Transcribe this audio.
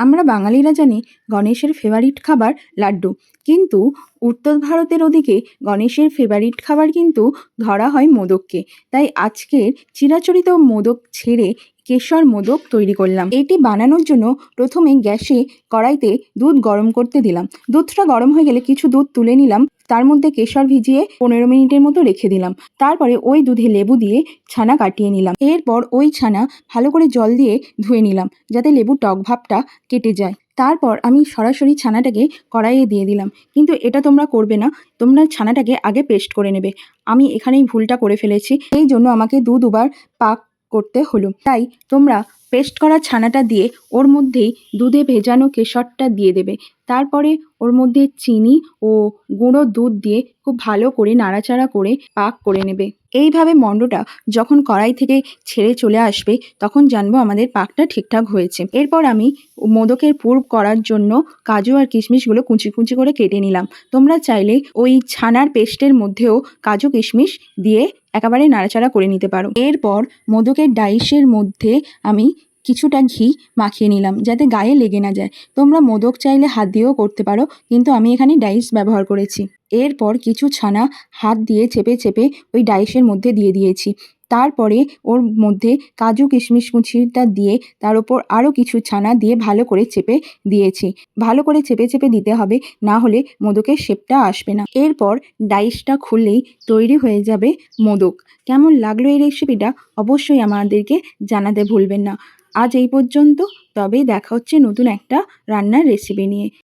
আমরা বাঙালিরা জানি গণেশের ফেভারিট খাবার লাড্ডু। কিন্তু উত্তর ভারতের ওদিকে গণেশের ফেভারিট খাবার কিন্তু ধরা হয় মোদককে। তাই আজকের চিরাচরিত মোদক ছেড়ে কেশর মোদক তৈরি করলাম। এটি বানানোর জন্য প্রথমে গ্যাসে কড়াইতে দুধ গরম করতে দিলাম। দুধটা গরম হয়ে গেলে কিছু দুধ তুলে নিলাম। তার মধ্যে কেশর ভিজিয়ে পনেরো মিনিটের মতো রেখে দিলাম। তারপরে ওই দুধে লেবু দিয়ে ছানা কাটিয়ে নিলাম। এরপর ওই ছানা ভালো করে জল দিয়ে ধুয়ে নিলাম, যাতে লেবুর টক ভাবটা কেটে যায়। তারপর আমি সরাসরি ছানাটাকে কড়াইয়ে দিয়ে দিলাম। কিন্তু এটা তোমরা করবে না, তোমরা ছানাটাকে আগে পেস্ট করে নেবে। আমি এখানেই ভুলটা করে ফেলেছি। এই জন্য আমাকে দু দুবার পাক করতে হলো। তাই তোমরা পেস্ট করা ছানাটা দিয়ে ওর মধ্যেই দুধে ভেজানো কেশরটা দিয়ে দেবে। তারপরে ওর মধ্যে চিনি ও গুঁড়ো দুধ দিয়ে খুব ভালো করে নাড়াচাড়া করে পাক করে নেবে। এইভাবে মণ্ডটা যখন কড়াই থেকে ছেড়ে চলে আসবে, তখন জানব আমাদের পাকটা ঠিকঠাক হয়েছে। এরপর আমি মোদকের পুর করার জন্য কাজু আর কিশমিশগুলো কুচি কুচি করে কেটে নিলাম। তোমরা চাইলে ওই ছানার পেস্টের মধ্যেও কাজু কিশমিশ দিয়ে একেবারে নাড়াচাড়া করে নিতে পারো। এরপর মোদকের ডাইসের মধ্যে আমি কিছুটা ঘি মাখিয়ে নিলাম যাতে গায়ে লেগে না যায়। তোমরা মোদক চাইলে হাত দিয়েও করতে পারো, কিন্তু আমি এখানে ডাইস ব্যবহার করেছি। এরপর কিছু ছানা হাত দিয়ে চেপে চেপে ওই ডাইসের মধ্যে দিয়ে দিয়েছি। তারপরে ওর মধ্যে কাজু কিশমিশ কুচিটা দিয়ে তার ওপর আরও কিছু ছানা দিয়ে ভালো করে চেপে দিয়েছি। ভালো করে চেপে চেপে দিতে হবে, না হলে মোদকের শেপটা আসবে না। এরপর ডাইসটা খুললেই তৈরি হয়ে যাবে মোদক। কেমন লাগল এই রেসিপিটা অবশ্যই আমাদেরকে জানাতে ভুলবেন না। আজ এই পর্যন্ত। তবে দেখা হচ্ছে নতুন একটা রান্নার রেসিপি নিয়ে।